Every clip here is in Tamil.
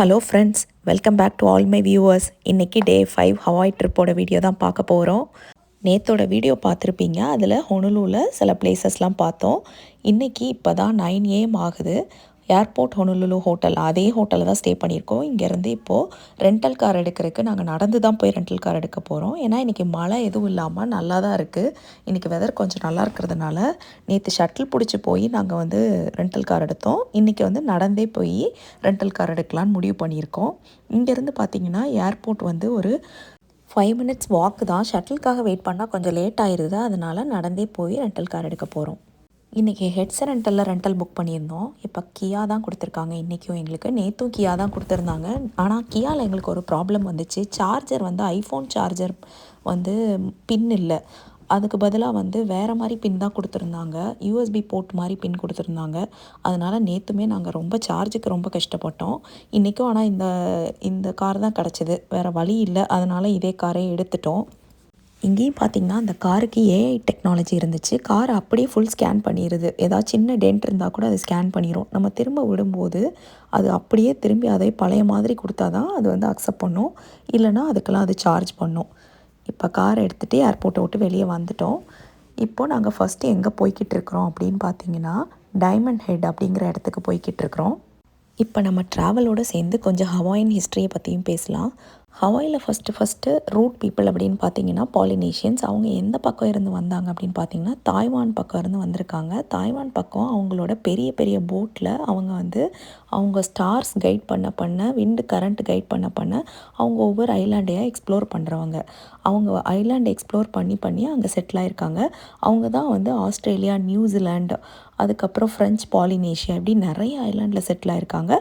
Hello friends welcome back to all my viewers இன்றைக்கி டே ஃபைவ் ஹவாய் ட்ரிப்போட வீடியோ தான் பார்க்க போகிறோம் நேத்தோட வீடியோ பார்த்துருப்பீங்க. அதில் ஹொனுலூவில் சில பிளேசஸ்லாம் பார்த்தோம். இன்றைக்கி இப்போ தான் நைன் ஏஎம் ஆகுது. ஏர்போர்ட் ஹொனலுலு ஹோட்டல் அதே ஹோட்டலில் தான் ஸ்டே பண்ணியிருக்கோம். இங்கேருந்து இப்போது ரெண்டல் கார் எடுக்கிறதுக்கு நாங்கள் நடந்து தான் போய் ரெண்டல் கார் எடுக்க போகிறோம் ஏன்னா இன்றைக்கி மழை எதுவும் இல்லாமல் நல்லா தான் இருக்குது இன்றைக்கி வெதர் கொஞ்சம் நல்லா இருக்கிறதுனால நேற்று ஷட்டில் பிடிச்சி போய் நாங்கள் வந்து ரெண்டல் கார் எடுத்தோம். இன்றைக்கி வந்து நடந்தே போய் ரெண்டல் கார் எடுக்கலான்னு முடிவு பண்ணியிருக்கோம். இங்கேருந்து பார்த்தீங்கன்னா ஏர்போர்ட் வந்து ஒரு ஃபைவ் மினிட்ஸ் வாக்கு தான். ஷட்டிலுக்காக வெயிட் பண்ணால் கொஞ்சம் லேட் ஆயிடுது அதனால் நடந்தே போய் ரெண்டல் கார் எடுக்க போகிறோம் இன்றைக்கி ஹெட்ஸ் ரெண்டலில் ரெண்டல் புக் பண்ணியிருந்தோம். இப்போ கியா தான் கொடுத்துருக்காங்க. இன்றைக்கும் எங்களுக்கு நேற்றும் கியா தான் கொடுத்துருந்தாங்க. ஆனால் கியாவில் எங்களுக்கு ஒரு ப்ராப்ளம் வந்துச்சு. சார்ஜர் வந்து ஐஃபோன் சார்ஜர் வந்து பின் இல்லை. அதுக்கு பதிலாக வந்து வேறு மாதிரி பின் தான் கொடுத்துருந்தாங்க. யூஎஸ்பி போர்ட் மாதிரி பின் கொடுத்துருந்தாங்க. அதனால் நேற்றுமே நாங்கள் ரொம்ப சார்ஜுக்கு ரொம்ப கஷ்டப்பட்டோம். இன்றைக்கும் ஆனால் இந்த இந்த கார் தான் கிடச்சிது. வேறு வழி இல்லை. அதனால் இதே காரே எடுத்துட்டோம். இங்கேயும் பார்த்தீங்கன்னா அந்த காருக்கு ஏஐ டெக்னாலஜி இருந்துச்சு. கார் அப்படியே ஃபுல் ஸ்கேன் பண்ணிடுது ஏதாவது சின்ன டென்ட் இருந்தால் கூட அதை ஸ்கேன் பண்ணிடும் நம்ம திரும்ப விடும்போது அது அப்படியே திரும்பி அதை பழைய மாதிரி கொடுத்தா தான் அது வந்து அக்செப்ட் பண்ணும். இல்லைனா அதுக்கெல்லாம் அது சார்ஜ் பண்ணும். இப்போ கார் எடுத்துகிட்டு ஏர்போர்ட்டை விட்டு வெளியே வந்துட்டோம். இப்போது நாங்கள் ஃபஸ்ட்டு எங்கே போய்கிட்டு இருக்கிறோம் அப்படின்னு பார்த்தீங்கன்னா டைமண்ட் ஹெட் அப்படிங்கிற இடத்துக்கு போய்கிட்டு இருக்கிறோம். இப்போ நம்ம ட்ராவலோடு சேர்ந்து கொஞ்சம் ஹவாயின் ஹிஸ்ட்ரியை பற்றியும் பேசலாம். ஹவாயில் ஃபஸ்ட்டு ஃபஸ்ட்டு ரூட் பீப்புள் அப்படின்னு பார்த்தீங்கன்னா பாலினேஷியன்ஸ் அவங்க எந்த பக்கம் இருந்து வந்தாங்க அப்படின்னு பார்த்தீங்கன்னா தாய்வான் பக்கம் இருந்து வந்திருக்காங்க. தாய்வான் பக்கம் அவங்களோட பெரிய பெரிய போட்டில் அவங்க வந்து அவங்க ஸ்டார்ஸ் கைட் பண்ண பண்ண விண்டு கரண்ட் கைட் பண்ண பண்ண அவங்க ஒவ்வொரு ஐலாண்டையாக எக்ஸ்ப்ளோர் பண்ணுறவங்க அவங்க ஐலாண்டை எக்ஸ்ப்ளோர் பண்ணி பண்ணி அங்கே செட்டில் ஆயிருக்காங்க. அவங்க தான் வந்து ஆஸ்திரேலியா நியூசிலாண்டு அதுக்கப்புறம் ஃப்ரெஞ்ச் பாலினேஷியா இப்படி நிறைய ஐலாண்டில் செட்டில் ஆயிருக்காங்க.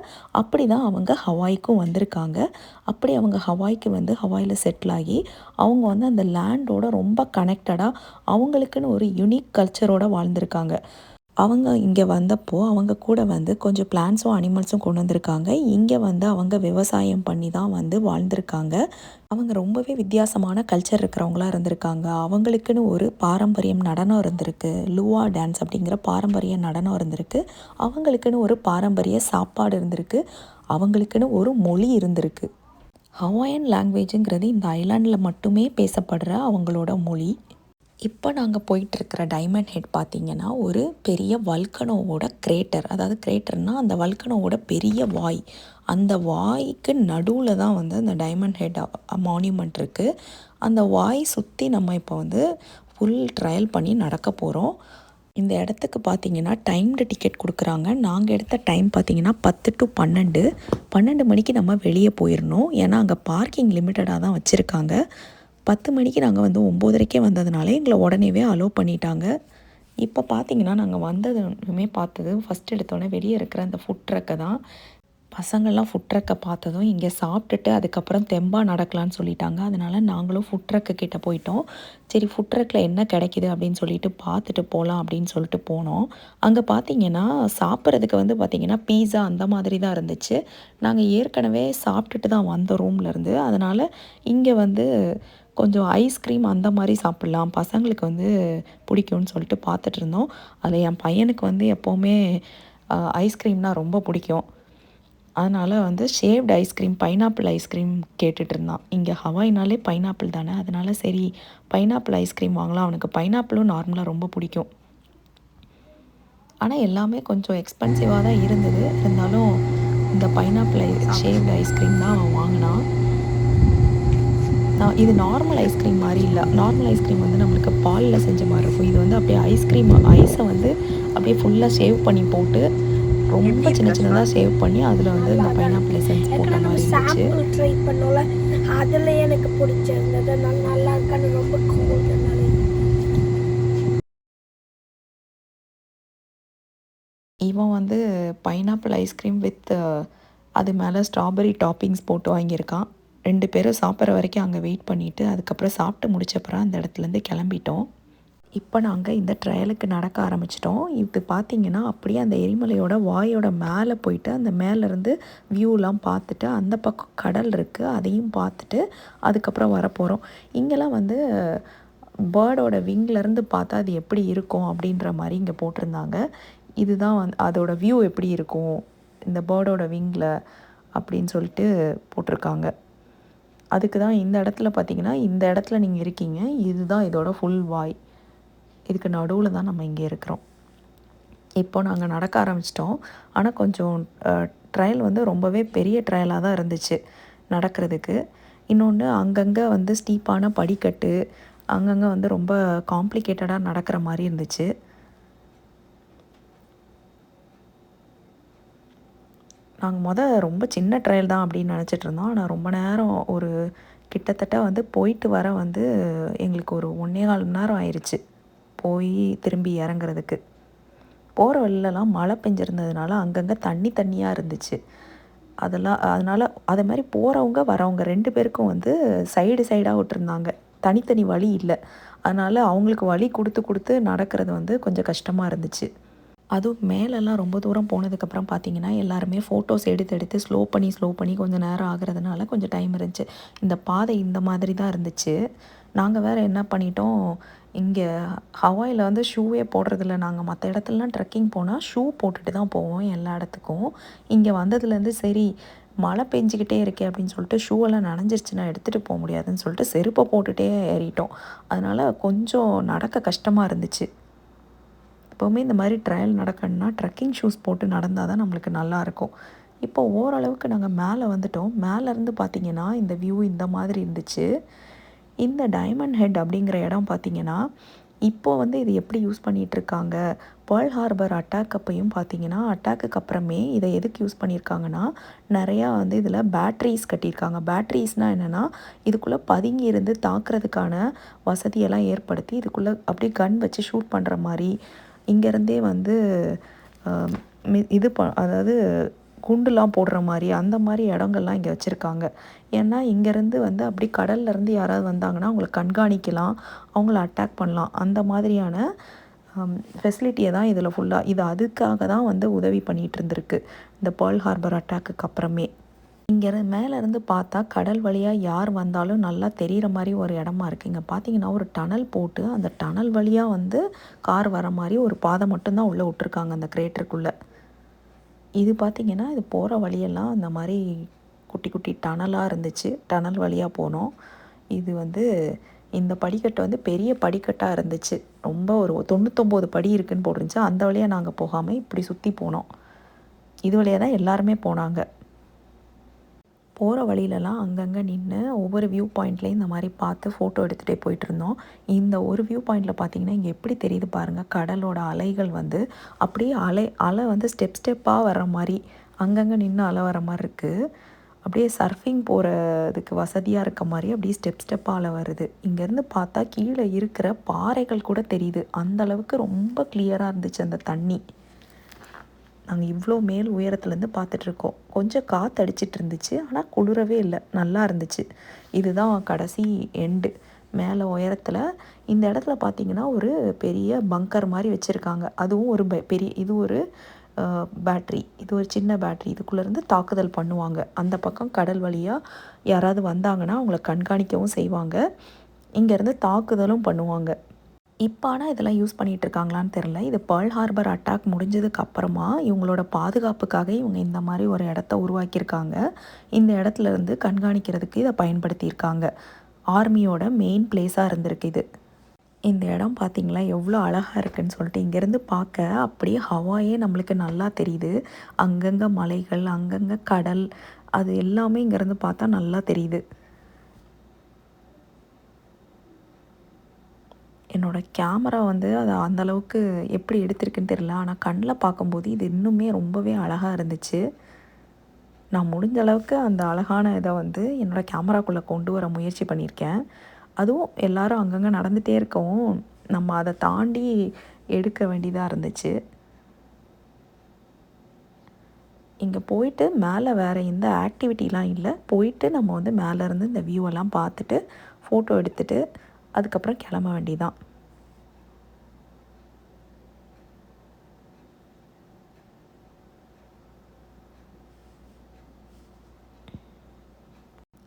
அப்படி தான் அவங்க ஹவாய்க்கும் வந்திருக்காங்க. அப்படி அவங்க ஹவாய்க்கு வந்து ஹவாயில் செட்டில் ஆகி அவங்க வந்து அந்த லேண்டோட ரொம்ப கனெக்டடாக அவங்களுக்குன்னு ஒரு யுனிக் கல்ச்சரோடு வாழ்ந்திருக்காங்க. அவங்க இங்கே வந்தப்போ அவங்க கூட வந்து கொஞ்சம் பிளான்ஸும் அனிமல்ஸும் கொண்டு வந்திருக்காங்க. இங்கே வந்து அவங்க விவசாயம் பண்ணி தான் வந்து வாழ்ந்திருக்காங்க. அவங்க ரொம்பவே வித்தியாசமான கல்ச்சர் இருக்கிறவங்களா இருந்திருக்காங்க. அவங்களுக்குன்னு ஒரு பாரம்பரியம் நடனம் இருந்திருக்கு. லுவா டான்ஸ் அப்படிங்கிற பாரம்பரிய நடனம் இருந்திருக்கு. அவங்களுக்குன்னு ஒரு பாரம்பரிய சாப்பாடு இருந்திருக்கு. அவங்களுக்குன்னு ஒரு மொழி இருந்திருக்கு. ஹவாயன் லாங்குவேஜுங்கிறது இந்த ஐலாண்டில் மட்டுமே பேசப்படுற அவங்களோட மொழி. இப்போ நாங்கள் போயிட்டுருக்கிற டைமண்ட் ஹெட் பார்த்திங்கன்னா ஒரு பெரிய வல்கனோவோட கிரேட்டர். அதாவது கிரேட்டர்னால் அந்த வல்கனோவோட பெரிய வாய். அந்த வாய்க்கு நடுவில் தான் வந்து அந்த டைமண்ட் ஹெட் மான்யூமெண்ட் இருக்குது அந்த வாய் சுற்றி நம்ம இப்போ வந்து ஃபுல் ட்ரையல் பண்ணி நடக்க போகிறோம் இந்த இடத்துக்கு பார்த்தீங்கன்னா டைம்டு டிக்கெட் கொடுக்குறாங்க. நாங்கள் எடுத்த டைம் பார்த்தீங்கன்னா பத்து டு பன்னெண்டு. பன்னெண்டு மணிக்கு நம்ம வெளியே போயிடணும் ஏன்னா அங்கே பார்க்கிங் லிமிட்டடாக தான் வச்சுருக்காங்க. பத்து மணிக்கு நாங்கள் வந்து ஒம்போதரைக்கே வந்ததுனால எங்களை உடனேவே அலோவ் பண்ணிட்டாங்க. இப்போ பார்த்தீங்கன்னா நாங்கள் வந்ததுமே பார்த்தது ஃபஸ்ட் எடுத்தோடனே வெளியே இருக்கிற அந்த ஃபுட் ட்ரக்கை தான். பசங்கள்லாம் ஃபுட் ட்ரக்கை பார்த்ததும் இங்கே சாப்பிட்டுட்டு அதுக்கப்புறம் தெம்பாக நடக்கலான்னு சொல்லிட்டாங்க. அதனால் நாங்களும் ஃபுட் ட்ரக்கு கிட்டே போயிட்டோம். சரி ஃபுட் ட்ரக்கில் என்ன கிடைக்கிது அப்படின்னு சொல்லிட்டு பார்த்துட்டு போகலாம் அப்படின்னு சொல்லிட்டு போனோம். அங்கே பார்த்தீங்கன்னா சாப்பிட்றதுக்கு வந்து பார்த்திங்கன்னா பீஸா அந்த மாதிரி தான் இருந்துச்சு. நாங்கள் ஏற்கனவே சாப்பிட்டுட்டு தான் வந்தோம் ரூம்லேருந்து அதனால் இங்கே வந்து கொஞ்சம் ஐஸ்கிரீம் அந்த மாதிரி சாப்பிட்லாம். பசங்களுக்கு வந்து பிடிக்கும்னு சொல்லிட்டு பார்த்துட்டு இருந்தோம். அதில் என் பையனுக்கு வந்து எப்போவுமே ஐஸ்கிரீம்னால் ரொம்ப பிடிக்கும். அதனால் வந்து ஷேவ்டு ஐஸ்கிரீம் பைனாப்பிள் ஐஸ்கிரீம் கேட்டுட்டு இருந்தான். இங்கே ஹவாய்னாலே பைனாப்பிள் தானே. அதனால் சரி பைனாப்பிள் ஐஸ்கிரீம் வாங்கலாம். அவனுக்கு பைனாப்பிளும் நார்மலாக ரொம்ப பிடிக்கும். ஆனால் எல்லாமே கொஞ்சம் எக்ஸ்பென்சிவாக தான் இருந்தது. இருந்தாலும் இந்த பைனாப்பிள் ஐ ஷேவ்டு ஐஸ்கிரீம் தான் அவன் வாங்கினான். நான் இது நார்மல் ஐஸ்கிரீம் மாதிரி இல்லை. நார்மல் ஐஸ்கிரீம் வந்து நம்மளுக்கு பாலில் செஞ்ச மாதிரி இருக்கும். இது வந்து அப்படியே ஐஸ்கிரீம் ஐஸை வந்து அப்படியே ஃபுல்லாக சேவ் பண்ணி போட்டு ரொம்ப சின்ன சின்னதாக சேவ் பண்ணி அதில் வந்து இந்த பைனாப்பிள் எசன்ஸ் போட்ட மாதிரி இருந்துச்சு. ட்ரை பண்ணோம்ல அதில் எனக்கு பிடிச்சிருந்தது. நல்லா இருக்கான்னு ரொம்ப இவன் வந்து பைனாப்பிள் ஐஸ்கிரீம் வித் அது மேலே ஸ்ட்ராபெரி டாப்பிங்ஸ் போட்டு வாங்கியிருக்கான். ரெண்டு பேரும் சாப்பிட்ற வரைக்கும் அங்கே வெயிட் பண்ணிவிட்டு அதுக்கப்புறம் சாப்பிட்டு முடிச்சப்பறம் அந்த இடத்துலேருந்து கிளம்பிட்டோம். இப்போ நாங்கள் இந்த ட்ரையலுக்கு நடக்க ஆரம்பிச்சிட்டோம். இது பார்த்திங்கன்னா அப்படியே அந்த எரிமலையோட வாயோட மேலே போயிட்டு அந்த மேலேருந்து வியூலாம் பார்த்துட்டு அந்த பக்கம் கடல் இருக்குது அதையும் பார்த்துட்டு அதுக்கப்புறம் வரப்போகிறோம் இங்கெல்லாம் வந்து பேர்டோட விங்லேருந்து பார்த்தா அது எப்படி இருக்கும் அப்படின்ற மாதிரி இங்கே போட்டிருந்தாங்க. இதுதான் வந்து அதோட வியூ எப்படி இருக்கும் இந்த பேர்டோட விங்கில் அப்படின்னு சொல்லிட்டு போட்டிருக்காங்க. அதுக்கு தான் இந்த இடத்துல பார்த்தீங்கன்னா இந்த இடத்துல நீங்கள் இருக்கீங்க. இதுதான் இதோட ஃபுல் வாய். இதுக்கு நடுவில் தான் நம்ம இங்கே இருக்கிறோம். இப்போ நாங்கள் நடக்க ஆரம்பிச்சிட்டோம். ஆனால் கொஞ்சம் ட்ரையல் வந்து ரொம்பவே பெரிய ட்ரையலாக தான் இருந்துச்சு நடக்கிறதுக்கு. இன்னொன்று அங்கங்கே வந்து ஸ்டீப்பான படிக்கட்டு அங்கங்கே வந்து ரொம்ப காம்ப்ளிகேட்டடாக நடக்கிற மாதிரி இருந்துச்சு. நாங்கள் மொதல் ரொம்ப சின்ன ட்ரையல் தான் அப்படின்னு நினச்சிட்டு இருந்தோம். ஆனால் ரொம்ப நேரம் ஒரு கிட்டத்தட்ட வந்து போயிட்டு வர வந்து எங்களுக்கு ஒரு ஒன்றே கால் மணி நேரம் ஆயிடுச்சு போய் திரும்பி இறங்குறதுக்கு. போகிற வழிலலாம் மழை பெஞ்சிருந்ததுனால அங்கங்கே தண்ணி தண்ணியாக இருந்துச்சு. அதெல்லாம் அதனால் அதே மாதிரி போகிறவங்க வரவங்க ரெண்டு பேருக்கும் வந்து சைடு சைடாக விட்டுருந்தாங்க. தனித்தனி வழி இல்லை. அதனால் அவங்களுக்கு வழி கொடுத்து கொடுத்து நடக்கிறது வந்து கொஞ்சம் கஷ்டமாக இருந்துச்சு. அதுவும் மேலெல்லாம் ரொம்ப தூரம் போனதுக்கப்புறம் பார்த்தீங்கன்னா எல்லாருமே ஃபோட்டோஸ் எடுத்து எடுத்து ஸ்லோ பண்ணி ஸ்லோ பண்ணி கொஞ்சம் நேரம் ஆகிறதுனால கொஞ்சம் டைம் இருந்துச்சு. இந்த பாதை இந்த மாதிரி தான் இருந்துச்சு. நாங்கள் வேறு என்ன பண்ணிட்டோம்? இங்கே ஹவாயில் வந்து ஷூவே போடுறதில்ல. நாங்கள் மற்ற இடத்துலலாம் ட்ரெக்கிங் போனால் ஷூ போட்டுட்டு தான் போவோம் எல்லா இடத்துக்கும். இங்கே வந்ததுலேருந்து சரி மழை பெஞ்சிக்கிட்டே இருக்கே அப்படின்னு சொல்லிட்டு ஷூவெல்லாம் நனைஞ்சிருச்சுன்னா எடுத்துகிட்டு போக முடியாதுன்னு சொல்லிட்டு செருப்பை போட்டுகிட்டே ஏறிட்டோம். அதனால் கொஞ்சம் நடக்க கஷ்டமாக இருந்துச்சு. எப்போவுமே இந்த மாதிரி ட்ரையல் நடக்கணும்னா ட்ரெக்கிங் ஷூஸ் போட்டு நடந்தால் தான் நம்மளுக்கு நல்லாயிருக்கும் இப்போ ஓரளவுக்கு நாங்கள் மேலே வந்துட்டோம். மேலேருந்து பார்த்தீங்கன்னா இந்த வியூ இந்த மாதிரி இருந்துச்சு. இந்த டைமண்ட் ஹெட் அப்படிங்கிற இடம் பார்த்தீங்கன்னா இப்போ வந்து இது எப்படி யூஸ் பண்ணிகிட்ருக்காங்க பேர்ல் ஹார்பர் அட்டாக் அப்பையும் பார்த்தீங்கன்னா அட்டாக்குக்கு அப்புறமே இதை எதுக்கு யூஸ் பண்ணியிருக்காங்கன்னா நிறையா வந்து இதில் பேட்ரிஸ் கட்டியிருக்காங்க. பேட்ரிஸ்னால் என்னென்னா இதுக்குள்ளே பதுங்கி இருந்து தாக்குறதுக்கான வசதியெல்லாம் ஏற்படுத்தி இதுக்குள்ளே அப்படியே கன் வச்சு ஷூட் பண்ணுற மாதிரி இங்கேருந்தே வந்து இது ப அதாவது குண்டுலாம் போடுற மாதிரி அந்த மாதிரி இடங்கள்லாம் இங்கே வச்சுருக்காங்க. ஏன்னா இங்கேருந்து வந்து அப்படி கடல்லேருந்து யாராவது வந்தாங்கன்னா அவங்கள கண்காணிக்கலாம் அவங்கள அட்டாக் பண்ணலாம். அந்த மாதிரியான ஃபெசிலிட்டியை தான் இதில் ஃபுல்லாக இது அதுக்காக தான் வந்து உதவி பண்ணிகிட்டு இருந்திருக்கு இந்த பேர்ல் ஹார்பர் அட்டாக்குக்கு அப்புறமே. இங்கே மேலேருந்து பார்த்தா கடல் வழியாக யார் வந்தாலும் நல்லா தெரிகிற மாதிரி ஒரு இடமா இருக்குது இங்கே பார்த்தீங்கன்னா ஒரு டனல் போட்டு அந்த டனல் வழியாக வந்து கார் வர மாதிரி ஒரு பாதை மட்டும்தான் உள்ளே விட்ருக்காங்க அந்த கிரேட்டருக்குள்ளே இது பார்த்திங்கன்னா இது போகிற வழியெல்லாம் அந்த மாதிரி குட்டி குட்டி டனலாக இருந்துச்சு. டனல் வழியாக போனோம். இது வந்து இந்த படிக்கட்டு வந்து பெரிய படிக்கட்டாக இருந்துச்சு. ரொம்ப ஒரு தொண்ணூத்தொம்பது படி இருக்குன்னு போட்டுருந்துச்சு. அந்த வழியாக நாங்கள் போகாமல் இப்படி சுற்றி போனோம். இது வழியாக தான் எல்லாருமே போனாங்க. போகிற வழியிலலாம் அங்கங்கே நின்று ஒவ்வொரு வியூ பாயிண்ட்லேயும் இந்த மாதிரி பார்த்து ஃபோட்டோ எடுத்துகிட்டே போயிட்டு இருந்தோம் இந்த ஒரு வியூ பாயிண்டில் பார்த்தீங்கன்னா இங்கே எப்படி தெரியுது பாருங்கள் கடலோட அலைகள் வந்து அப்படியே அலை அலை வந்து ஸ்டெப் ஸ்டெப்பாக வர்ற மாதிரி அங்கங்கே நின்று அலை வர மாதிரி இருக்குது அப்படியே சர்ஃபிங் போகிறதுக்கு வசதியாக இருக்க மாதிரி அப்படியே ஸ்டெப் ஸ்டெப்பாக அலை வருது. இங்கேருந்து பார்த்தா கீழே இருக்கிற பாறைகள் கூட தெரியுது. அந்தளவுக்கு ரொம்ப கிளியராக இருந்துச்சு அந்த தண்ணி. நாங்கள் இவ்வளோ மேல் உயரத்துலேருந்து பார்த்துட்ருக்கோம். கொஞ்சம் காற்று அடிச்சிட்டு இருந்துச்சு ஆனால் குளிரவே இல்லை. நல்லா இருந்துச்சு. இதுதான் கடைசி எண்டு மேலே உயரத்தில் இந்த இடத்துல பார்த்தீங்கன்னா ஒரு பெரிய பங்கர் மாதிரி வச்சுருக்காங்க. அதுவும் ஒரு பெ- பெரிய இது ஒரு பேட்ரி இது ஒரு சின்ன பேட்ரி இதுக்குள்ளேருந்து தாக்குதல் பண்ணுவாங்க. அந்த பக்கம் கடல் வழியாக யாராவது வந்தாங்கன்னா அவங்கள கண்காணிக்கவும் செய்வாங்க. இங்கேருந்து தாக்குதலும் பண்ணுவாங்க. இப்போ ஆனால் இதெல்லாம் யூஸ் பண்ணிகிட்டு இருக்காங்களான்னு தெரில இது பேர்ல் ஹார்பர் அட்டாக் முடிஞ்சதுக்கு அப்புறமா இவங்களோட பாதுகாப்புக்காக இவங்க இந்த மாதிரி ஒரு இடத்த உருவாக்கியிருக்காங்க. இந்த இடத்துல இருந்து கண்காணிக்கிறதுக்கு இதை பயன்படுத்தியிருக்காங்க. ஆர்மியோட மெயின் பிளேஸாக இருந்திருக்கு இது. இந்த இடம் பார்த்திங்களா எவ்வளோ அழகாக இருக்குன்னு சொல்லிட்டு இங்கேருந்து பார்க்க அப்படியே ஹவாயே நம்மளுக்கு நல்லா தெரியுது. அங்கங்கே மலைகள் அங்கங்கே கடல் அது எல்லாமே இங்கேருந்து பார்த்தா நல்லா தெரியுது. என்னோடய கேமரா வந்து அது அந்தளவுக்கு எப்படி எடுத்திருக்குன்னு தெரியல. ஆனால் கண்ணில் பார்க்கும்போது இது இன்னுமே ரொம்பவே அழகாக இருந்துச்சு. நான் முடிஞ்ச அளவுக்கு அந்த அழகான இதை வந்து என்னோடய கேமராக்குள்ளே கொண்டு வர முயற்சி பண்ணியிருக்கேன். அதுவும் எல்லோரும் அங்கங்கே நடந்துகிட்டே இருக்கவும் நம்ம அதை தாண்டி எடுக்க வேண்டியதாக இருந்துச்சு. இங்கே போயிட்டு மேலே வேறு எந்த ஆக்டிவிட்டிலாம் இல்லை. போயிட்டு நம்ம வந்து மேலேருந்து இந்த வியூவெல்லாம் பார்த்துட்டு ஃபோட்டோ எடுத்துகிட்டு அதுக்கப்புறம் கிளம்ப வேண்டியதான்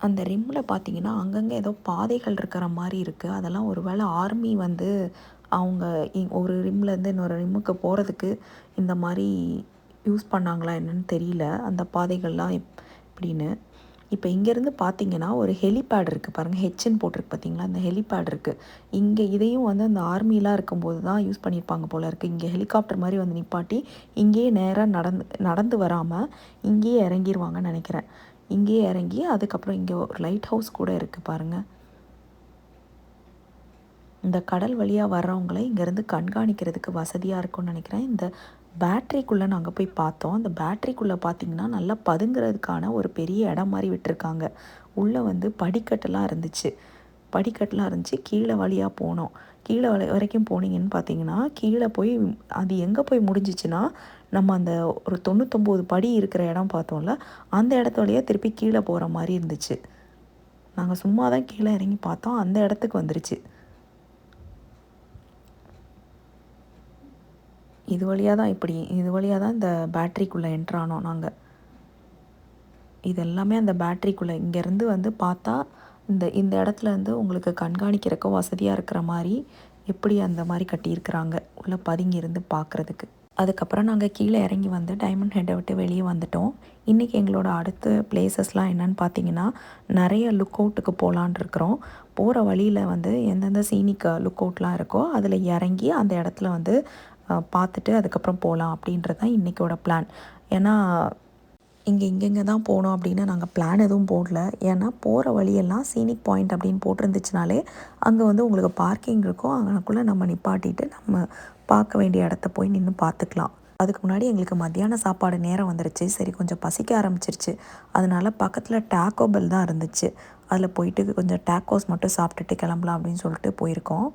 அந்த ரிம்மில் பார்த்தீங்கன்னா அங்கங்கே ஏதோ பாதைகள் இருக்கிற மாதிரி இருக்குது அதெல்லாம் ஒரு வேளை ஆர்மி வந்து அவங்க இ- ஒரு ரிம்லேருந்து இன்னொரு ரிம்முக்கு போகிறதுக்கு இந்த மாதிரி யூஸ் பண்ணாங்களா என்னன்னு தெரியல. அந்த பாதைகள்லாம் இப்- அப்படின்னு இப்போ இங்கேருந்து பார்த்தீங்கன்னா ஒரு ஹெலிபேட் இருக்குது பாருங்கள் ஹெச்என் போட்டிருக்கு பார்த்தீங்களா? அந்த ஹெலிபேட் இருக்குது இங்கே இதையும் வந்து அந்த ஆர்மிலாம் இருக்கும்போது தான் யூஸ் பண்ணியிருப்பாங்க போல இருக்குது இங்கே ஹெலிகாப்டர் மாதிரி வந்து நிப்பாட்டி இங்கேயே நேராக நடந்து நடந்து வராமல் இங்கேயே இறங்கிடுவாங்கன்னு நினைக்கிறேன். இங்கேயே இறங்கி அதுக்கப்புறம் இங்கே ஒரு லைட் ஹவுஸ் கூட இருக்குது பாருங்கள் இந்த கடல் வழியாக வர்றவங்களை இங்கேருந்து கண்காணிக்கிறதுக்கு வசதியாக இருக்கும்னு நினைக்கிறேன். இந்த பேட்ரிக்குள்ளே நாங்கள் போய் பார்த்தோம். அந்த பேட்ரிக்குள்ளே பார்த்தீங்கன்னா நல்லா பதுங்கிறதுக்கான ஒரு பெரிய இடம் மாதிரி விட்டுருக்காங்க. உள்ளே வந்து படிக்கட்டெல்லாம் இருந்துச்சு. படிக்கட்டெலாம் இருந்துச்சு. கீழே வழியாக போனோம். கீழே வரைக்கும் போனீங்கன்னு பார்த்தீங்கன்னா கீழே போய் அது எங்கே போய் முடிஞ்சிச்சுன்னா நம்ம அந்த ஒரு தொண்ணூத்தொம்பது படி இருக்கிற இடம் பார்த்தோம்ல அந்த இடத்து வழியாக திருப்பி கீழே போகிற மாதிரி இருந்துச்சு. நாங்கள் சும்மா தான் கீழே இறங்கி பார்த்தோம். அந்த இடத்துக்கு வந்துருச்சு. இது வழியாக தான் இப்படி இது வழியாக தான் இந்த பேட்ரிக்குள்ளே என்ட்ரானோம் நாங்கள் இது எல்லாமே அந்த பேட்ரிக்குள்ளே இங்கேருந்து வந்து பார்த்தா இந்த இந்த இடத்துல இருந்து உங்களுக்கு கண்காணிக்கிறக்க வசதியாக இருக்கிற மாதிரி எப்படி அந்த மாதிரி கட்டியிருக்கிறாங்க. உள்ளே பதுங்கி இருந்து பார்க்குறதுக்கு. அதுக்கப்புறம் நாங்கள் கீழே இறங்கி வந்து டைமண்ட் ஹெட்டை விட்டு வெளியே வந்துட்டோம். இன்றைக்கி எங்களோட அடுத்த பிளேசஸ்லாம் என்னென்னு பார்த்தீங்கன்னா நிறைய லுக் அவுட்டுக்கு போகலான் இருக்கிறோம். போகிற வழியில் வந்து எந்தெந்த சீனிக் லுக் அவுட்லாம் இருக்கோ அதில் இறங்கி அந்த இடத்துல வந்து பார்த்துட்டு அதுக்கப்புறம் போகலாம் அப்படின்றது தான் இன்றைக்கோட பிளான் ஏன்னா இங்கே இங்கெங்கே தான் போகணும் அப்படின்னு நாங்கள் பிளான் எதுவும் போடல. ஏன்னா போகிற வழியெல்லாம் சீனிக் பாயிண்ட் அப்படின்னு போட்டிருந்துச்சுனாலே அங்கே வந்து உங்களுக்கு பார்க்கிங் இருக்கும். அங்கனக்குள்ளே நம்ம நிப்பாட்டிட்டு நம்ம பார்க்க வேண்டிய இடத்த போய் நின்று பார்த்துக்கலாம். அதுக்கு முன்னாடி எங்களுக்கு மத்தியான சாப்பாடு நேரம் வந்துருச்சு. சரி கொஞ்சம் பசிக்க ஆரம்பிச்சிருச்சு. அதனால் பக்கத்தில் டேக்கோ பெல் தான் இருந்துச்சு. அதில் போயிட்டு கொஞ்சம் டேக்கோஸ் மட்டும் சாப்பிட்டுட்டு கிளம்பலாம் அப்படின்னு சொல்லிட்டு போயிருக்கோம்.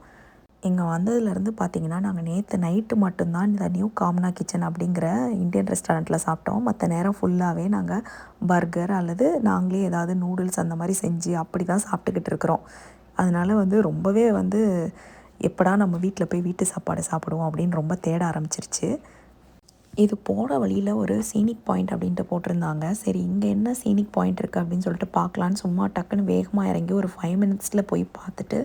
இங்கே வந்ததுலேருந்து பார்த்தீங்கன்னா நாங்கள் நேற்று நைட்டு மட்டும்தான் இந்த நியூ காமனா கிச்சன் அப்படிங்கிற இந்தியன் ரெஸ்டாரண்ட்டில் சாப்பிட்டோம். மற்ற நேரம் ஃபுல்லாகவே நாங்கள் பர்கர் அல்லது நாங்களே ஏதாவது நூடுல்ஸ் அந்த மாதிரி செஞ்சு அப்படி தான் சாப்பிட்டுக்கிட்டு இருக்கிறோம். அதனால் வந்து ரொம்பவே வந்து எப்படா நம்ம வீட்டில் போய் வீட்டு சாப்பாடு சாப்பிடுவோம் அப்படின்னு ரொம்ப தேட ஆரம்பிச்சிருச்சு. இது போகிற வழியில் ஒரு சீனிக் பாயிண்ட் அப்படின்ட்டு போட்டிருந்தாங்க. சரி இங்கே என்ன சீனிக் பாயிண்ட் இருக்குது அப்படின்னு சொல்லிட்டு பார்க்கலான்னு சும்மா டக்குன்னு வேகமாக இறங்கி ஒரு ஃபைவ் மினிட்ஸில் போய் பார்த்துட்டு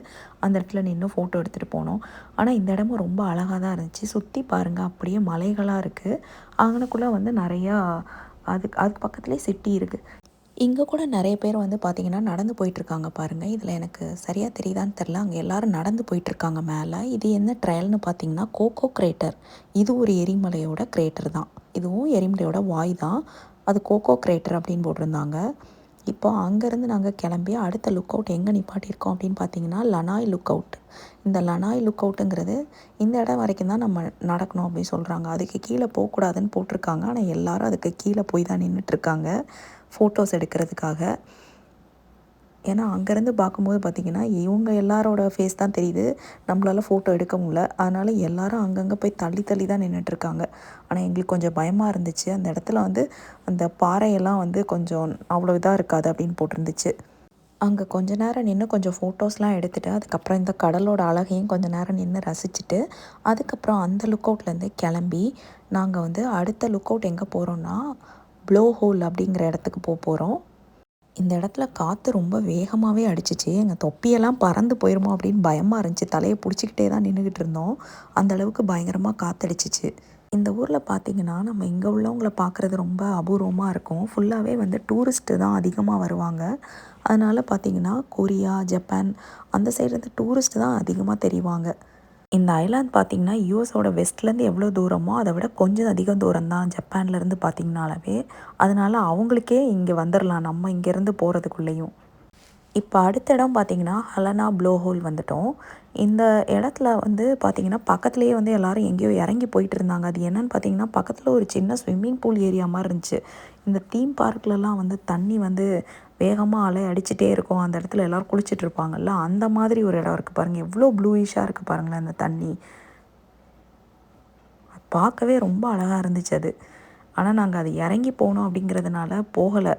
அந்த இடத்துல நின்று ஃபோட்டோ எடுத்துகிட்டு போனோம். ஆனால் இந்த இடமும் ரொம்ப அழகாக தான் இருந்துச்சு. சுற்றி பாருங்கள் அப்படியே மலைகளாக இருக்குது அங்கனக்குள்ளே வந்து நிறையா அதுக்கு அதுக்கு பக்கத்துலேயே சிட்டி இருக்குது இங்கே கூட நிறைய பேர் வந்து பார்த்திங்கன்னா நடந்து போயிட்டுருக்காங்க பாருங்கள் இதில் எனக்கு சரியாக தெரியுதான்னு தெரில. அங்கே எல்லோரும் நடந்து போயிட்டுருக்காங்க மேலே. இது என்ன ட்ரையல்னு பார்த்தீங்கன்னா கோகோ கிரேட்டர். இது ஒரு எரிமலையோட கிரேட்டர் தான். இதுவும் எரிமலையோட வாய் தான். அது கோகோ கிரேட்டர் அப்படின்னு போட்டிருந்தாங்க. இப்போ அங்கேருந்து நாங்கள் கிளம்பி அடுத்த லுக் அவுட் எங்கே நிப்பாட்டியிருக்கோம் அப்படின்னு பார்த்தீங்கன்னா லனாய் லுக் அவுட் இந்த லனாய் லுக் அவுட்டுங்கிறது இந்த இடம் வரைக்கும் தான் நம்ம நடக்கணும் அப்படின்னு சொல்கிறாங்க அதுக்கு கீழே போகக்கூடாதுன்னு போட்டிருக்காங்க. ஆனால் எல்லோரும் அதுக்கு கீழே போய் தான் நின்றுட்டுருக்காங்க ஃபோட்டோஸ் எடுக்கிறதுக்காக. ஏன்னா அங்கேருந்து பார்க்கும்போது பார்த்திங்கன்னா இவங்க எல்லாரோட ஃபேஸ் தான் தெரியுது. நம்மளால் ஃபோட்டோ எடுக்க முடியல. அதனால் எல்லாரும் அங்கங்கே போய் தள்ளி தள்ளி தான் நின்றுட்டுருக்காங்க ஆனால் எங்களுக்கு கொஞ்சம் பயமாக இருந்துச்சு. அந்த இடத்துல வந்து அந்த பாறையெல்லாம் வந்து கொஞ்சம் அவ்வளோ இதாக இருக்காது அப்படின்னு போட்டிருந்துச்சு. அங்கே கொஞ்ச நேரம் நின்று கொஞ்சம் ஃபோட்டோஸ்லாம் எடுத்துகிட்டு அதுக்கப்புறம் இந்த கடலோட அழகையும் கொஞ்சம் நேரம் நின்று ரசிச்சுட்டு அதுக்கப்புறம் அந்த லுக் அவுட்லேருந்து கிளம்பி நாங்கள் வந்து அடுத்த லுக் அவுட் எங்கே போகிறோன்னா ப்ளோ ஹோல் அப்படிங்கிற இடத்துக்கு போக போகிறோம் இந்த இடத்துல காற்று ரொம்ப வேகமாகவே அடிச்சிச்சு. எங்கள் தொப்பியெல்லாம் பறந்து போயிருமோ அப்படின்னு பயமாக இருந்துச்சு. தலையை பிடிச்சிக்கிட்டே தான் நின்றுக்கிட்டு இருந்தோம். அந்தளவுக்கு பயங்கரமாக காற்றடிச்சிச்சு இந்த ஊரில் பார்த்திங்கன்னா நம்ம இங்கே உள்ளவங்கள பார்க்குறது ரொம்ப அபூர்வமாக இருக்கும். ஃபுல்லாகவே வந்து டூரிஸ்ட்டு தான் அதிகமாக வருவாங்க. அதனால் பார்த்திங்கன்னா கொரியா ஜப்பான் அந்த சைடு இருந்து டூரிஸ்ட்டு தான் அதிகமாக தெரிவாங்க. இந்த ஐலாண்ட் பார்த்திங்கன்னா யூஎஸோட வெஸ்ட்லேருந்து எவ்வளோ தூரமோ அதை விட கொஞ்சம் அதிகம் தூரம் தான் ஜப்பான்லேருந்து பார்த்திங்கனாலவே அதனால் அவங்களுக்கே இங்கே வந்துடலாம் நம்ம இங்கேருந்து போகிறதுக்குள்ளேயும் இப்போ அடுத்த இடம் பார்த்திங்கன்னா ஹலனா ப்ளோ ஹோல் வந்துட்டோம். இந்த இடத்துல வந்து பார்த்திங்கன்னா பக்கத்துலேயே வந்து எல்லோரும் எங்கேயோ இறங்கி போயிட்டு இருந்தாங்க. அது என்னென்னு பார்த்தீங்கன்னா பக்கத்தில் ஒரு சின்ன ஸ்விம்மிங் பூல் ஏரியா மாதிரி இருந்துச்சு. இந்த தீம் பார்க்லலாம் வந்து தண்ணி வந்து வேகமாக அலை அடிச்சுட்டே இருக்கும். அந்த இடத்துல எல்லோரும் குளிச்சுட்டு இருப்பாங்கல்ல? அந்த மாதிரி ஒரு இடம் இருக்குது பாருங்கள் எவ்வளோ ப்ளூயிஷாக இருக்குது பாருங்களேன் அந்த தண்ணி. பார்க்கவே ரொம்ப அழகாக இருந்துச்சு அது. ஆனால் நாங்கள் அது இறங்கி போகணும் அப்படிங்கிறதுனால போகலை.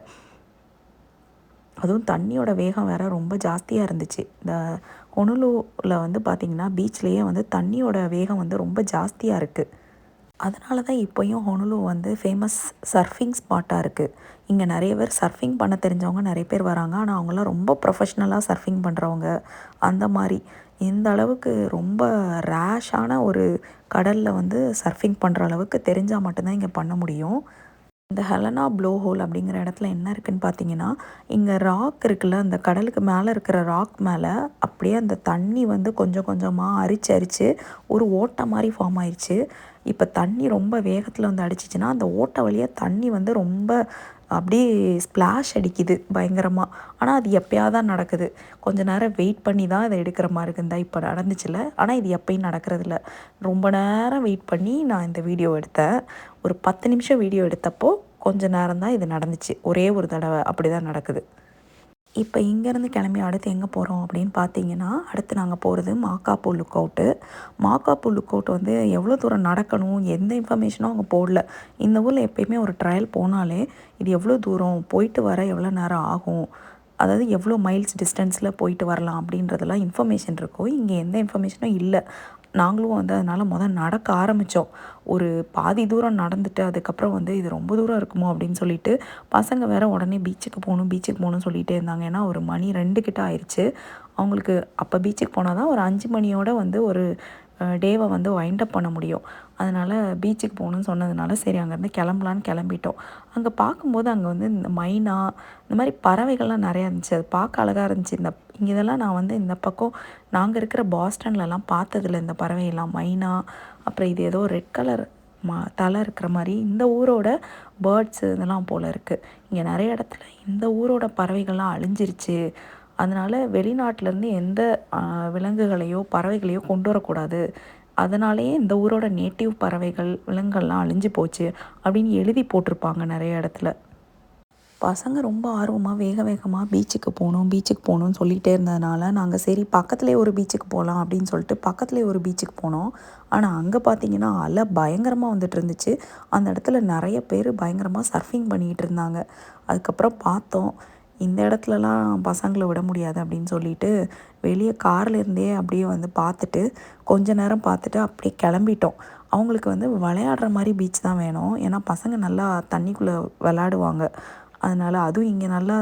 அதுவும் தண்ணியோட வேகம் வேறு ரொம்ப ஜாஸ்தியாக இருந்துச்சு. இந்த கொணுலூரில் வந்து பார்த்திங்கன்னா பீச்லேயே வந்து தண்ணியோட வேகம் வந்து ரொம்ப ஜாஸ்தியாக இருக்குது அதனால தான் இப்போயும் ஹொனலு வந்து ஃபேமஸ் சர்ஃபிங் ஸ்பாட்டாக இருக்குது இங்கே நிறைய பேர் சர்ஃபிங் பண்ண தெரிஞ்சவங்க நிறைய பேர் வராங்க. ஆனால் அவங்களாம் ரொம்ப ப்ரொஃபஷ்னலாக சர்ஃபிங் பண்ணுறவங்க அந்த மாதிரி. இந்த அளவுக்கு ரொம்ப ரேஷான ஒரு கடலில் வந்து சர்ஃபிங் பண்ணுற அளவுக்கு தெரிஞ்சால் மட்டும்தான் இங்கே பண்ண முடியும். இந்த ஹெலனா ப்ளோ ஹோல் அப்படிங்கிற இடத்துல என்ன இருக்குன்னு பார்த்தீங்கன்னா இங்கே ராக் இருக்குல்ல அந்த கடலுக்கு மேலே இருக்கிற ராக் மேலே அப்படியே அந்த தண்ணி வந்து கொஞ்சம் கொஞ்சமாக அரிச்சு அரிச்சு ஒரு ஓட்டை மாதிரி ஃபார்ம் ஆயிடுச்சு இப்போ தண்ணி ரொம்ப வேகத்தில் வந்து அடிச்சிச்சின்னா அந்த ஓட்டை வழியாக தண்ணி வந்து ரொம்ப அப்படியே ஸ்ப்ளாஷ் அடிக்குது பயங்கரமாக ஆனால் அது எப்போயாவது தான் நடக்குது. கொஞ்ச நேரம் வெயிட் பண்ணி தான் இதை எடுக்கிற மாதிரி இருக்குந்தா இப்போ நடந்துச்சுல ஆனால் இது எப்பயும் நடக்கிறதில்ல. ரொம்ப நேரம் வெயிட் பண்ணி நான் இந்த வீடியோ எடுத்தேன். ஒரு பத்து நிமிஷம் வீடியோ எடுத்தப்போ கொஞ்ச நேரம் தான் இது நடந்துச்சு. ஒரே ஒரு தடவை அப்படி தான் நடக்குது. இப்போ இங்கேருந்து கிளம்பி அடுத்து எங்கே போகிறோம் அப்படின்னு பார்த்தீங்கன்னா அடுத்து நாங்கள் போகிறது Makapuu lookout. Makapuu lookout வந்து எவ்வளோ தூரம் நடக்கணும் எந்த இன்ஃபர்மேஷனும் அவங்க போடல. இந்த ஊரில் எப்பயுமே ஒரு ட்ரையல் போனாலே இது எவ்வளோ தூரம் போயிட்டு வர எவ்வளோ நேரம் ஆகும் அதாவது எவ்வளோ மைல்ஸ் டிஸ்டன்ஸில் போயிட்டு வரலாம் அப்படின்றதெல்லாம் இன்ஃபர்மேஷன் இருக்கும் இங்கே எந்த இன்ஃபர்மேஷனும் இல்லை. நாங்களும் வந்து அதனால் முதல் நடக்க ஆரம்பித்தோம் ஒரு பாதி தூரம் நடந்துட்டு அதுக்கப்புறம் வந்து இது ரொம்ப தூரம் இருக்குமோ அப்படின்னு சொல்லிட்டு பசங்க வேறு உடனே பீச்சுக்கு போகணும் பீச்சுக்கு போகணும்னு சொல்லிகிட்டே இருந்தாங்க. ஏன்னா ஒரு மணி ரெண்டு கிட்ட ஆயிடுச்சு அவங்களுக்கு அப்போ பீச்சுக்கு போனால் தான் ஒரு அஞ்சு மணியோட வந்து ஒரு டேவை வந்து வைண்ட் அப் பண்ண முடியும். அதனால் பீச்சுக்கு போகணுன்னு சொன்னதுனால சரி அங்கேருந்து கிளம்பலான்னு கிளம்பிட்டோம். அங்கே பார்க்கும்போது அங்கே வந்து இந்த மைனா இந்த மாதிரி பறவைகள்லாம் நிறையா இருந்துச்சு. அது பார்க்க அழகாக இருந்துச்சு. இந்த இங்கே இதெல்லாம் நான் வந்து இந்த பக்கம் நாங்கள் இருக்கிற பாஸ்டன்லலாம் பார்த்ததில்ல இந்த பறவையெல்லாம். மைனா அப்புறம் இது ஏதோ ரெட் கலர் மா தலை இருக்கிற மாதிரி இந்த ஊரோட பேர்ட்ஸு இதெல்லாம் போல் இருக்குது இங்கே நிறைய இடத்துல இந்த ஊரோட பறவைகள்லாம் அழிஞ்சிருச்சு. அதனால் வெளிநாட்டிலேருந்து எந்த விலங்குகளையோ பறவைகளையோ கொண்டு வரக்கூடாது. அதனாலேயே இந்த ஊரோட நேட்டிவ் பறவைகள் விலங்குகள்லாம் அழிஞ்சு போச்சு அப்படின்னு எழுதி போட்டிருப்பாங்க நிறைய இடத்துல. பசங்க ரொம்ப ஆர்வமாக வேக வேகமாக பீச்சுக்கு போகணும் பீச்சுக்கு போகணும்னு சொல்லிகிட்டே இருந்ததுனால நாங்கள் சரி பக்கத்துலேயே ஒரு பீச்சுக்கு போகலாம் அப்படின்னு சொல்லிட்டு பக்கத்துலேயே ஒரு பீச்சுக்கு போனோம். ஆனால் அங்கே பார்த்தீங்கன்னா அலை பயங்கரமாக வந்துட்டு இருந்துச்சு. அந்த இடத்துல நிறைய பேர் பயங்கரமாக சர்ஃபிங் பண்ணிக்கிட்டு இருந்தாங்க. அதுக்கப்புறம் பார்த்தோம் இந்த இடத்துலலாம் பசங்களை விட முடியாது அப்படின்னு சொல்லிட்டு வெளியே காரில் இருந்தே அப்படியே வந்து பார்த்துட்டு கொஞ்ச நேரம் பார்த்துட்டு அப்படியே கிளம்பிட்டோம். அவங்களுக்கு வந்து விளையாடுற மாதிரி பீச் தான் வேணும். ஏன்னா பசங்க நல்லா தண்ணிக்குள்ளே விளாடுவாங்க அதனால் அதுவும் இங்கே நல்லா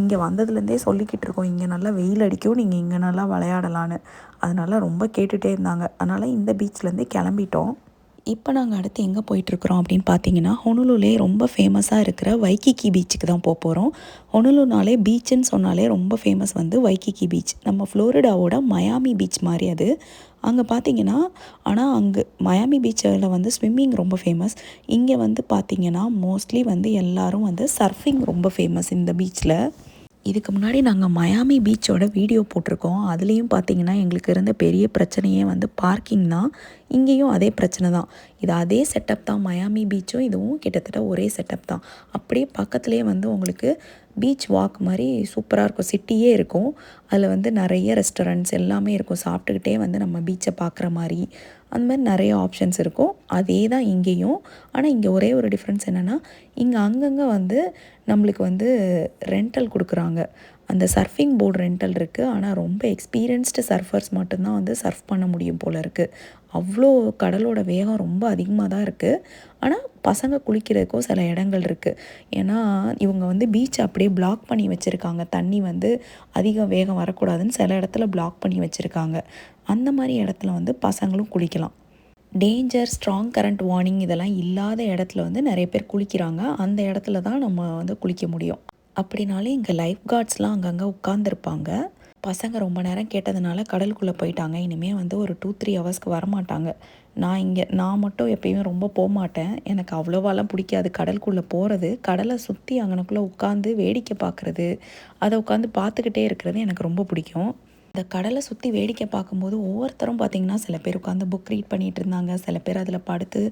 இங்கே வந்ததுலேருந்தே சொல்லிக்கிட்டு இருக்கோம். இங்கே நல்லா வெயில் அடிக்கும். நீங்கள் இங்கே நல்லா விளையாடலான்னு. அதனால் ரொம்ப கேட்டுகிட்டே இருந்தாங்க. அதனால் இந்த பீச்லேருந்தே கிளம்பிட்டோம். இப்போ நாங்கள் அடுத்து எங்கே போயிட்டுருக்குறோம் அப்படின்னு பார்த்தீங்கன்னா ஹொனுலுலே ரொம்ப ஃபேமஸாக இருக்கிற வைக்கிக்கி பீச்சுக்கு தான் போக போகிறோம் ஹொனுலுனாலே பீச்சுன்னு சொன்னாலே ரொம்ப ஃபேமஸ் வந்து வைக்கிக்கி பீச் நம்ம ஃப்ளோரிடாவோட மயாமி பீச் மாதிரி அது. அங்கே பார்த்தீங்கன்னா ஆனால் அங்கே மயாமி பீச்சில் வந்து ஸ்விம்மிங் ரொம்ப ஃபேமஸ் இங்கே வந்து பார்த்திங்கன்னா மோஸ்ட்லி வந்து எல்லோரும் வந்து சர்ஃபிங் ரொம்ப ஃபேமஸ் இந்த பீச்சில் இதுக்கு முன்னாடி நாங்கள் மயாமி பீச்சோட வீடியோ போட்டிருக்கோம். அதுலேயும் பார்த்தீங்கன்னா எங்களுக்கு இருந்த பெரிய பிரச்சனையே வந்து பார்க்கிங் தான். இங்கேயும் அதே பிரச்சனை தான். இது அதே செட்டப் தான். மயாமி பீச்சும் இதுவும் கிட்டத்தட்ட ஒரே செட்டப் தான். அப்படியே பக்கத்துலேயே வந்து உங்களுக்கு பீச் வாக் மாதிரி சூப்பராக இருக்கும். சிட்டியே இருக்கும். அதில் வந்து நிறைய ரெஸ்டாரண்ட்ஸ் எல்லாமே இருக்கும். சாப்பிட்டுக்கிட்டே வந்து நம்ம பீச்சை பார்க்குற மாதிரி. அந்த மாதிரி நிறைய ஆப்ஷன்ஸ் இருக்கும். அதே தான் இங்கேயும். ஆனால் இங்கே ஒரே ஒரு டிஃப்ரென்ஸ் என்னென்னா இங்கே அங்கங்கே வந்து நம்மளுக்கு வந்து ரெண்டல் கொடுக்குறாங்க. அந்த சர்ஃபிங் போர்டு ரெண்டல் இருக்குது ஆனால் ரொம்ப எக்ஸ்பீரியன்ஸ்டு சர்ஃபர்ஸ் மட்டும்தான் வந்து சர்ஃப் பண்ண முடியும் போல் இருக்குது அவ்வளோ கடலோட வேகம் ரொம்ப அதிகமாக தான் இருக்குது ஆனால் பசங்க குளிக்கிறதுக்கும் சில இடங்கள் இருக்குது ஏன்னா இவங்க வந்து பீச் அப்படியே பிளாக் பண்ணி வச்சுருக்காங்க. தண்ணி வந்து அதிக வேகம் வரக்கூடாதுன்னு சில இடத்துல பிளாக் பண்ணி வச்சுருக்காங்க. அந்த மாதிரி இடத்துல வந்து பசங்களும் குளிக்கலாம். டேஞ்சர் ஸ்ட்ராங் கரண்ட் வார்னிங் இதெல்லாம் இல்லாத இடத்துல வந்து நிறைய பேர் குளிக்கிறாங்க. அந்த இடத்துல தான் நம்ம வந்து குளிக்க முடியும். அப்படினாலே இங்கே லைஃப் கார்ட்ஸ்லாம் அங்கங்கே உட்காந்துருப்பாங்க பசங்க ரொம்ப நேரம் கேட்டதுனால கடலுக்குள்ளே போயிட்டாங்க. இனிமேல் வந்து ஒரு டூ த்ரீ ஹவர்ஸ்க்கு வரமாட்டாங்க. நான் இங்கே நான் மட்டும் எப்பயுமே ரொம்ப போகமாட்டேன். எனக்கு அவ்வளோவாலாம் பிடிக்காது. கடலுக்குள்ளே போகிறது கடலை சுற்றி அங்கனக்குள்ளே உட்காந்து வேடிக்கை பார்க்குறது அதை உட்காந்து பார்த்துக்கிட்டே இருக்கிறது எனக்கு ரொம்ப பிடிக்கும். இந்த கடலை சுற்றி வேடிக்கை பார்க்கும்போது ஒவ்வொருத்தரும் பார்த்திங்கன்னா சில பேர் உட்காந்து புக் ரீட் பண்ணிகிட்டு இருந்தாங்க. சில பேர் அதில் படுத்து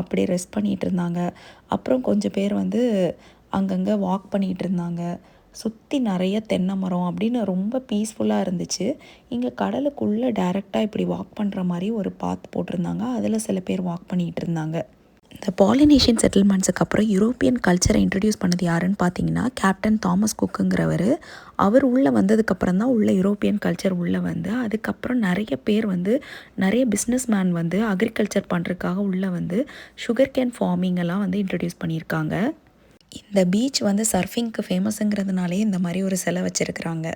அப்படியே ரெஸ்ட் பண்ணிகிட்டு இருந்தாங்க. அப்புறம் கொஞ்சம் பேர் வந்து அங்கங்கே வாக் பண்ணிகிட்டு இருந்தாங்க சுற்றி நிறைய தென்னை மரம் அப்படின்னு ரொம்ப பீஸ்ஃபுல்லாக இருந்துச்சு. இங்கே கடலுக்குள்ளே டேரெக்டாக இப்படி வாக் பண்ணுற மாதிரி ஒரு பாத் போட்டிருந்தாங்க. அதில் சில பேர் வாக் பண்ணிகிட்டு இருந்தாங்க இந்த பாலினேஷியன் செட்டில்மெண்ட்ஸுக்கு அப்புறம் யூரோப்பியன் கல்ச்சரை இன்ட்ரடியூஸ் பண்ணது யாருன்னு பார்த்தீங்கன்னா கேப்டன் தாமஸ் குக்குங்கிறவர் அவர் உள்ளே வந்ததுக்கப்புறம் தான் உள்ள யூரோப்பியன் கல்ச்சர் உள்ளே வந்து அதுக்கப்புறம் நிறைய பேர் வந்து நிறைய பிஸ்னஸ் மேன் வந்து அக்ரிகல்ச்சர் பண்ணுறதுக்காக உள்ளே வந்து சுகர் கேன் ஃபார்மிங் எல்லாம் வந்து இன்ட்ரடியூஸ் பண்ணியிருக்காங்க. இந்த பீச் வந்து சர்ஃபிங்க்கு ஃபேமஸுங்கிறதுனாலே இந்த மாதிரி ஒரு சிலை வச்சுருக்குறாங்க.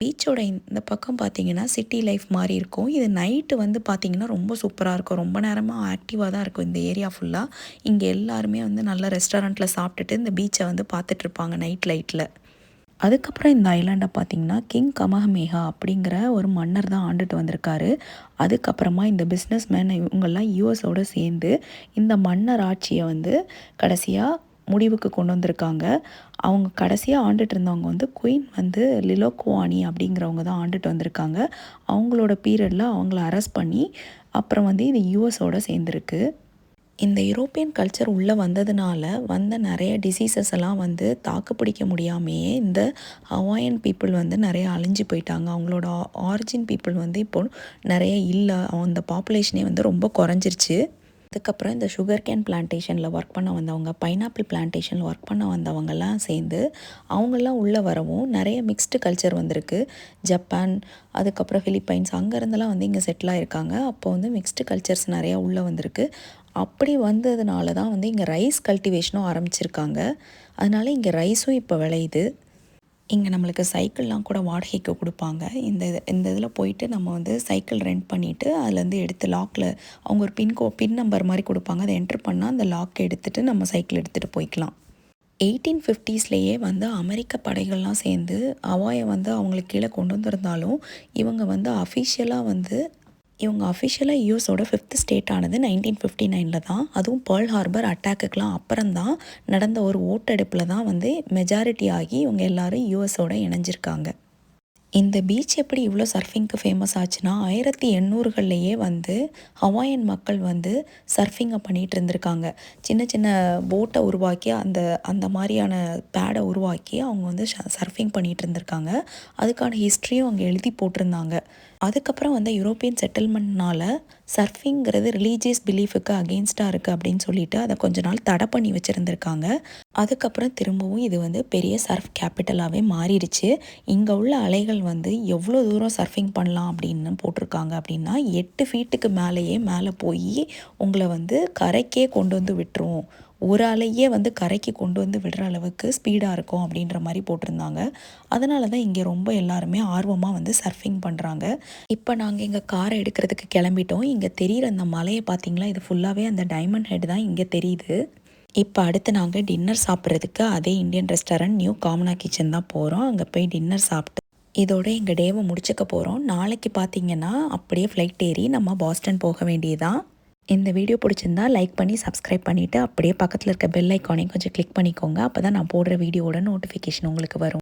பீச்சோட இந்த பக்கம் பார்த்தீங்கன்னா சிட்டி லைஃப் மாதிரி இருக்கும். இது நைட்டு வந்து பார்த்தீங்கன்னா ரொம்ப சூப்பராக இருக்கும். ரொம்ப நேரமாக ஆக்டிவாக தான் இருக்கும் இந்த ஏரியா ஃபுல்லாக இங்கே எல்லாருமே வந்து நல்ல ரெஸ்டாரண்ட்டில் சாப்பிட்டுட்டு இந்த பீச்சை வந்து பார்த்துட்ருப்பாங்க நைட் லைட்டில் அதுக்கப்புறம் இந்த ஐலாண்டை பார்த்தீங்கன்னா கிங் கமஹமேகா அப்படிங்கிற ஒரு மன்னர் தான் ஆண்டுட்டு வந்திருக்காரு. அதுக்கப்புறமா இந்த பிஸ்னஸ் மேன் இவங்கெல்லாம் யூஎஸோடு சேர்ந்து இந்த மன்னர் ஆட்சியை வந்து கடைசியாக முடிவுக்கு கொண்டு வந்திருக்காங்க. அவங்க கடைசியாக ஆண்டுட்டு இருந்தவங்க வந்து குயின் வந்து லிலோக்குவானி அப்படிங்கிறவங்க தான் ஆண்டுட்டு வந்திருக்காங்க. அவங்களோட பீரியடில் அவங்கள அரெஸ்ட் பண்ணி அப்புறம் வந்து இது யூஎஸோட சேர்ந்துருக்கு. இந்த யூரோப்பியன் கல்ச்சர் உள்ளே வந்ததுனால வந்த நிறைய டிசீசஸ் எல்லாம் வந்து தாக்கு பிடிக்க முடியாமையே இந்த ஹவாயன் பீப்புள் வந்து நிறைய அழிஞ்சு போயிட்டாங்க. அவங்களோட ஆரிஜின் பீப்புள் வந்து இப்போ நிறைய இல்லை. அந்த பாப்புலேஷனே வந்து ரொம்ப குறைஞ்சிருச்சு. அதுக்கப்புறம் இந்த சுகர் கேன் பிளான்டேஷனில் ஒர்க் பண்ண வந்தவங்க பைனாப்பிள் பிளான்டேஷனில் ஒர்க் பண்ண வந்தவங்கெல்லாம் சேர்ந்து அவங்கெல்லாம் உள்ளே வரவும் நிறைய மிக்ஸ்டு கல்ச்சர் வந்திருக்கு. ஜப்பான் அதுக்கப்புறம் ஃபிலிப்பைன்ஸ் அங்கேருந்தெல்லாம் வந்து இங்கே செட்டில் ஆகிருக்காங்க அப்போ வந்து மிக்ஸ்டு கல்ச்சர்ஸ் நிறையா உள்ளே வந்திருக்கு. அப்படி வந்ததுனால தான் வந்து இங்கே ரைஸ் கல்டிவேஷனும் ஆரம்பிச்சிருக்காங்க. அதனால இங்கே ரைஸும் இப்போ விளையுது. இங்கே நம்மளுக்கு சைக்கிள்லாம் கூட வாடகைக்கு கொடுப்பாங்க. இந்த இந்த இதில் போயிட்டு நம்ம வந்து சைக்கிள் ரெண்ட் பண்ணிவிட்டு அதுலேருந்து எடுத்து லாக்கில் அவங்க ஒரு பின் கோ பின் நம்பர் மாதிரி கொடுப்பாங்க. அதை என்ட்ரு பண்ணால் அந்த லாக் எடுத்துகிட்டு நம்ம சைக்கிள் எடுத்துகிட்டு போய்க்கலாம். எயிட்டீன் ஃபிஃப்டிஸ்லேயே வந்து அமெரிக்க படைகள்லாம் சேர்ந்து அவாயை வந்து அவங்களுக்கு கீழே கொண்டு வந்திருந்தாலும் இவங்க வந்து அஃபிஷியலாக வந்து இவங்க அஃபிஷியலாக யூஎஸோட ஃபிஃப்த் ஸ்டேட் ஆனது நைன்டீன் ஃபிஃப்டி நைனில் தான். அதுவும் பேர்ல் ஹார்பர் அட்டாக்குக்கெலாம் அப்புறம் தான் நடந்த ஒரு ஓட்டெடுப்பில் தான் வந்து மெஜாரிட்டி ஆகி இவங்க எல்லாரும் யூஎஸோட இணைஞ்சிருக்காங்க. இந்த பீச் எப்படி இவ்வளோ சர்ஃபிங்க்கு ஃபேமஸ் ஆச்சுன்னா ஆயிரத்தி எண்ணூறுகள்லையே வந்து ஹவாயன் மக்கள் வந்து சர்ஃபிங்கை பண்ணிகிட்டு இருந்திருக்காங்க. சின்ன சின்ன போட்டை உருவாக்கி அந்த அந்த மாதிரியான பேடை உருவாக்கி அவங்க வந்து சர்ஃபிங் பண்ணிகிட்டு இருந்திருக்காங்க. அதுக்கான ஹிஸ்ட்ரியும் அங்கே எழுதி போட்டிருந்தாங்க. அதுக்கப்புறம் வந்து யூரோப்பியன் செட்டில்மெண்ட்னால சர்ஃபிங்கிறது ரிலீஜியஸ் பிலீஃபுக்கு அகெயின்ஸ்டாக இருக்குது அப்படின்னு சொல்லிட்டு அதை கொஞ்ச நாள் தடை பண்ணி வச்சுருந்துருக்காங்க. அதுக்கப்புறம் திரும்பவும் இது வந்து பெரிய சர்ஃப் கேபிட்டலாகவே மாறிடுச்சு. இங்கே உள்ள அலைகள் வந்து எவ்வளோ தூரம் சர்ஃபிங் பண்ணலாம் அப்படின்னு போட்டிருக்காங்க அப்படின்னா எட்டு ஃபீட்டுக்கு மேலேயே மேலே போய் உங்களை வந்து கரைக்கே கொண்டு வந்து விட்டுரும். ஒரு அலையே வந்து கரைக்கு கொண்டு வந்து விடுற அளவுக்கு ஸ்பீடாக இருக்கும் அப்படின்ற மாதிரி போட்டிருந்தாங்க. அதனால தான் இங்கே ரொம்ப எல்லாருமே ஆர்வமாக வந்து சர்ஃபிங் பண்ணுறாங்க இப்போ நாங்கள் எங்கள் காரை எடுக்கிறதுக்கு கிளம்பிட்டோம். இங்கே தெரிகிற அந்த மலையை பார்த்தீங்களா இது ஃபுல்லாகவே அந்த டைமண்ட் ஹெட் தான் இங்கே தெரியுது. இப்போ அடுத்து நாங்கள் டின்னர் சாப்பிட்றதுக்கு அதே Indian restaurant new Kamana kitchen தான் போகிறோம் அங்கே போய் டின்னர் சாப்பிட்டு இதோட எங்கள் டேவை முடிச்சுக்க போகிறோம் நாளைக்கு பார்த்தீங்கன்னா அப்படியே ஃப்ளைட் ஏறி நம்ம பாஸ்டன் போக வேண்டியதான் இந்த வீடியோ பிடிச்சிருந்தா லைக் பண்ணி சப்ஸ்கிரைப் பண்ணிவிட்டு அப்படியே பக்கத்தில் இருக்க பெல் ஐக்கானையும் கொஞ்சம் கிளிக் பண்ணிக்கோங்க. அப்போ தான் நான் போடுற வீடியோவோட நோட்டிஃபிகேஷன் உங்களுக்கு வரும்.